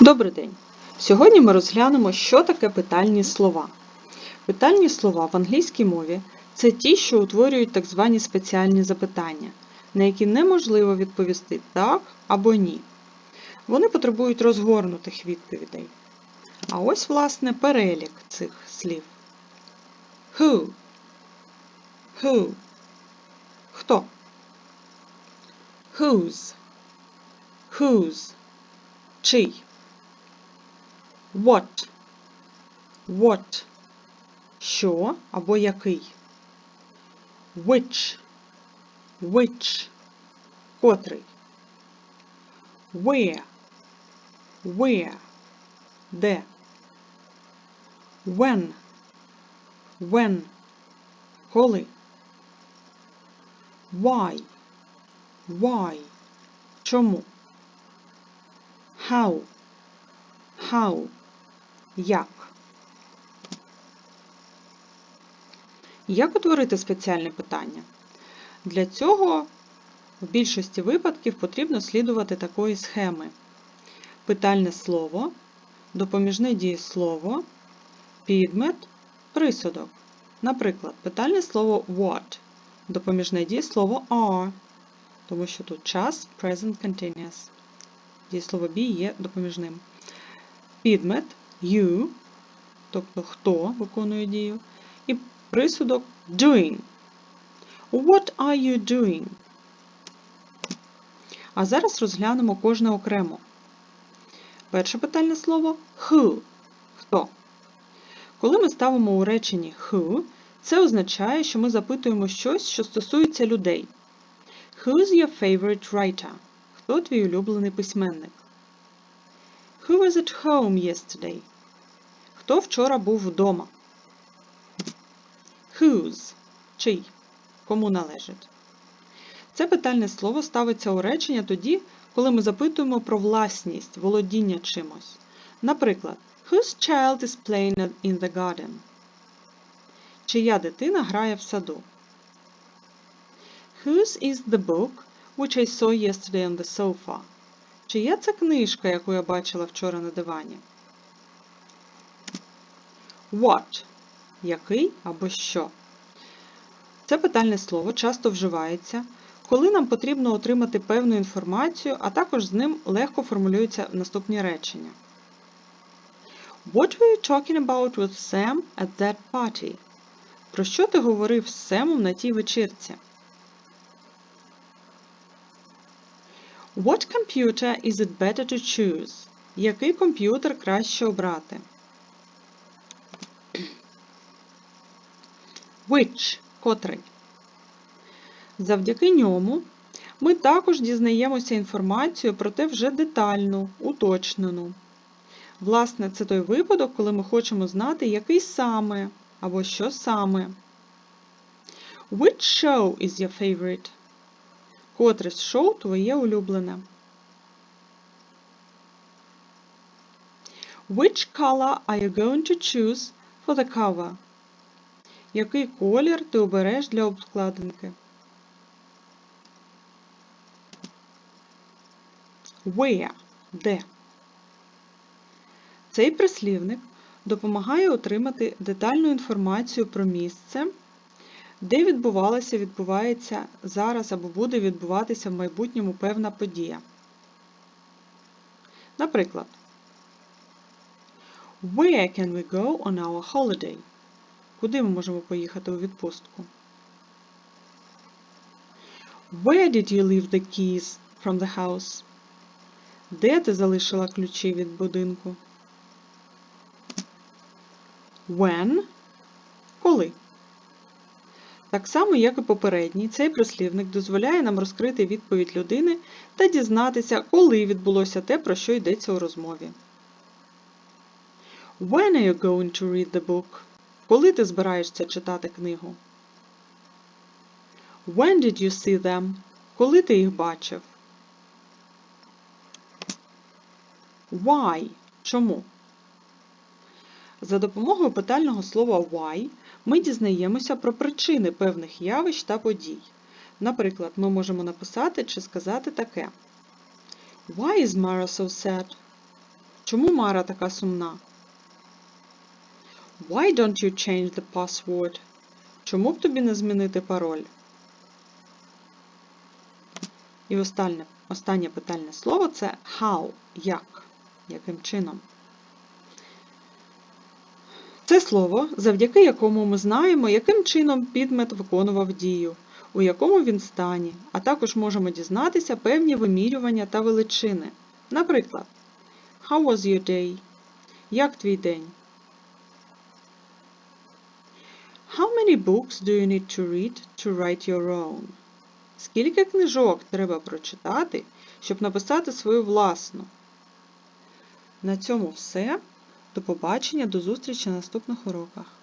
Добрий день! Сьогодні ми розглянемо, що таке питальні слова. Питальні слова в англійській мові це ті, що утворюють так звані спеціальні запитання, на які неможливо відповісти так або ні. Вони потребують розгорнутих відповідей. А ось, власне, перелік цих слів. Who? Who? Хто? Whose? Whose? Чий? What? What? Що або який? Which? Which? Котрий? Where? Where? Де? When? When? Коли? Why? Why? Чому? How? How? Як? Як утворити спеціальне питання? Для цього в більшості випадків потрібно слідувати такої схеми. Питальне слово, допоміжне дієслово, підмет, присудок. Наприклад, питальне слово what, допоміжне дієслово are, тому що тут час present continuous. Дієслово be є допоміжним. Підмет you, тобто хто виконує дію, і присудок doing. What are you doing? А зараз розглянемо кожне окремо. Перше питальне слово who. Хто? Коли ми ставимо у реченні who, це означає, що ми запитуємо щось, що стосується людей. Who's your favorite writer? Хто твій улюблений письменник? Who was at home yesterday? Хто вчора був вдома? Whose? Чий? Кому належить? Це питальне слово ставиться у речення тоді, коли ми запитуємо про власність, володіння чимось. Наприклад, Whose child is playing in the garden? Чия дитина грає в саду? Whose is the book which I saw yesterday on the sofa? Чия це книжка, яку я бачила вчора на дивані? What? Який або що? Це питальне слово часто вживається, коли нам потрібно отримати певну інформацію, а також з ним легко формулюються наступні речення. What were you talking about with Sam at that party? Про що ти говорив з Семом на тій вечірці? What computer is it better to choose? Який комп'ютер краще обрати? Which – котрий. Завдяки ньому ми також дізнаємося інформацію, проте вже детальну, уточнену. Власне, це той випадок, коли ми хочемо знати, який саме або що саме. Which show is your favorite? Котре з шоу твоє улюблене? Which color are you going to choose for the cover? Який колір ти обереш для обкладинки? Where? Де? Цей прислівник допомагає отримати детальну інформацію про місце, де відбувалася, відбувається зараз або буде відбуватися в майбутньому певна подія. Наприклад, Where can we go on our holiday? Куди ми можемо поїхати у відпустку? Where did you leave the keys from the house? Де ти залишила ключі від будинку? When? Коли? Так само, як і попередній, цей прислівник дозволяє нам розкрити відповідь людини та дізнатися, коли відбулося те, про що йдеться у розмові. When are you going to read the book? Коли ти збираєшся читати книгу? When did you see them? Коли ти їх бачив? Why? Чому? За допомогою питального слова why ми дізнаємося про причини певних явищ та подій. Наприклад, ми можемо написати чи сказати таке. Why is Mara so sad? Чому Мара така сумна? Why don't you change the password? Чому б тобі не змінити пароль? І останнє, останнє питальне слово це how, як, яким чином. Це слово, завдяки якому ми знаємо, яким чином підмет виконував дію, у якому він стані, а також можемо дізнатися певні вимірювання та величини. Наприклад, How was your day? Як твій день? How many books do you need to read to write your own? Скільки книжок треба прочитати, щоб написати свою власну? На цьому все. До побачення, до зустрічі на наступних уроках.